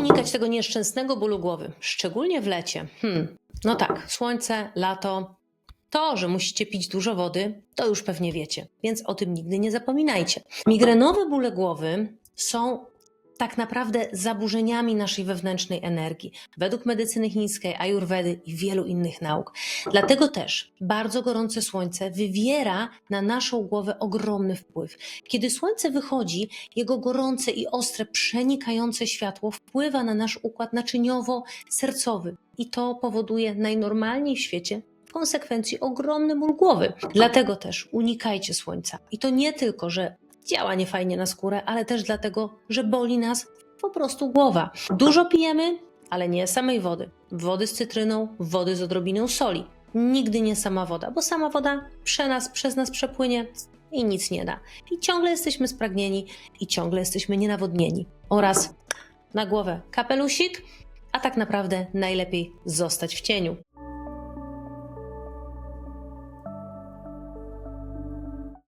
unikać tego nieszczęsnego bólu głowy, szczególnie w lecie? Hmm, no tak, słońce, lato. To, że musicie pić dużo wody, to już pewnie wiecie, więc o tym nigdy nie zapominajcie. Migrenowe bóle głowy są tak naprawdę zaburzeniami naszej wewnętrznej energii, według medycyny chińskiej, ajurwedy i wielu innych nauk. Dlatego też bardzo gorące słońce wywiera na naszą głowę ogromny wpływ. Kiedy słońce wychodzi, jego gorące i ostre, przenikające światło wpływa na nasz układ naczyniowo-sercowy i to powoduje najnormalniej w świecie w konsekwencji ogromny ból głowy. Dlatego też unikajcie słońca. I to nie tylko, że działa niefajnie na skórę, ale też dlatego, że boli nas po prostu głowa. Dużo pijemy, ale nie samej wody. Wody z cytryną, wody z odrobiną soli. Nigdy nie sama woda, bo sama woda prze nas, przez nas przepłynie i nic nie da. I ciągle jesteśmy spragnieni i ciągle jesteśmy nienawodnieni. Oraz na głowę kapelusik, a tak naprawdę najlepiej zostać w cieniu.